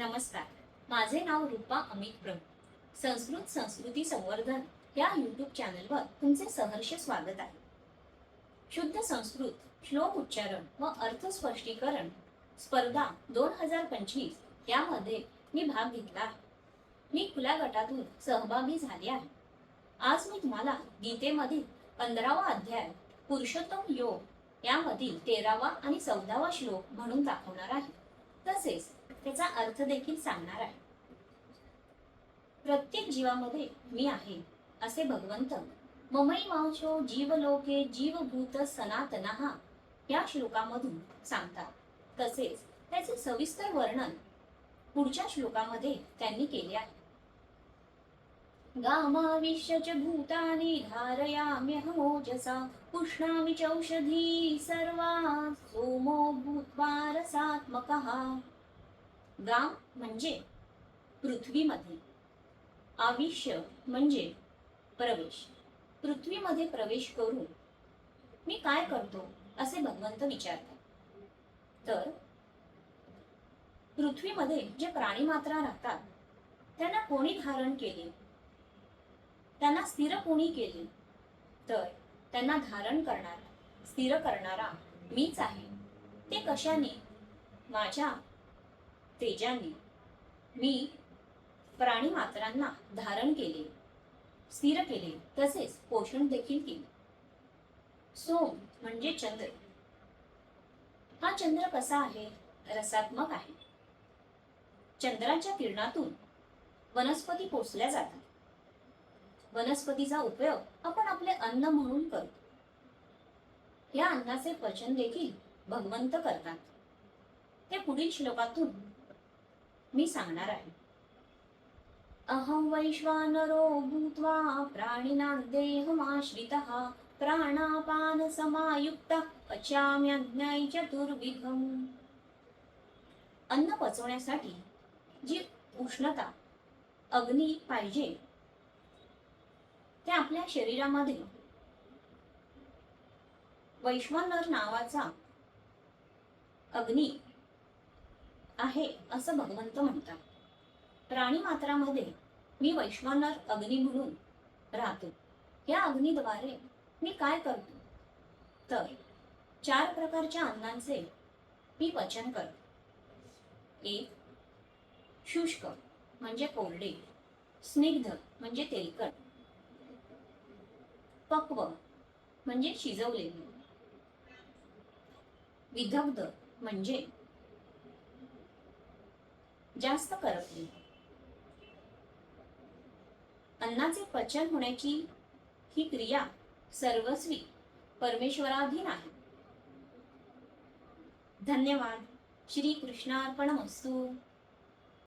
नमस्कार. माझे नाव रूपा अमित प्रभू संस्कृत संस्कृती संवर्धन या यूट्यूब चॅनलवर तुमचे सहर्ष स्वागत आहे. शुद्ध संस्कृत श्लोक उच्चारण व अर्थ स्पष्टीकरण स्पर्धा दोन हजार पंचवीस यामध्ये मी भाग घेतला आहे. मी खुल्या गटातून सहभागी झाले आहे. आज मी तुम्हाला गीतेमधील पंधरावा अध्याय पुरुषोत्तम योग यामधील तेरावा आणि चौदावा श्लोक म्हणून दाखवणार आहे. तसेच त्याचा अर्थ देखील सांगणार आहे. प्रत्येक जीवामध्ये मी आहे असे भगवंत ममई मांशो जीवलोके जीवभूत सनातनहा या श्लोकामधून सांगतात. तसेच त्याचे सविस्तर वर्णन पुढच्या श्लोकामध्ये त्यांनी केले आहे. गामाविश्य च भूतानि धारयाम्यहमोजसा पुष्णामि चौषधी सर्वा सोमो भूत्वा रसात्मकः। गाम म्हणजे पृथ्वीमध्ये. आविष्य म्हणजे प्रवेश. पृथ्वीमध्ये प्रवेश करून मी काय करतो असे भगवंत विचारतात. तर पृथ्वीमध्ये जे प्राणी मात्रा राहतात त्यांना कोणी धारण केले? त्यांना स्थिर कोणी केले? तर त्यांना धारण करणारा स्थिर करणारा मीच आहे. ते कशाने? माझ्या तेजाने मी प्राणी मात्रांना धारण केले स्थिर केले तसेच पोषण देखील केले. सोम म्हणजे चंद्र. हा चंद्र कसा आहे? रसात्मक आहे. चंद्राच्या किरणातून वनस्पती पोचल्या जातात. वनस्पतीचा उपयोग आपण आपले अन्न म्हणून करतो. या अन्नाचे पचन देखील भगवंत करतात. ते पुढील श्लोकातून मी सांगणार आहे. अहं वैश्वानरो भूत्वा प्राणिना देहमाश्रितः प्राणापान समायुक्तः पचाम्यज्ञै चतुर्विधम्। अन्न पचवण्यासाठी जी उष्णता अग्नी पाहिजे ते आपल्या शरीरामध्ये वैश्वानर नावाचा अग्नी आहे असं भगवंत म्हणतात. प्राणी मात्रामध्ये मी वैश्वानर अग्नी म्हणून राहतो. या अग्नीद्वारे मी काय करतो? तर चार प्रकारच्या अन्नांचे मी पचन करतो. एक शुष्क म्हणजे कोरडे. स्निग्ध म्हणजे तेलकट. पक्व म्हणजे शिजवलेले. विदग्ध म्हणजे जास्त करपले अन्नाचे पचन होण्याची ही क्रिया सर्वस्वी परमेश्वराधीन आहे. धन्यवाद. श्री कृष्णार्पण मस्तू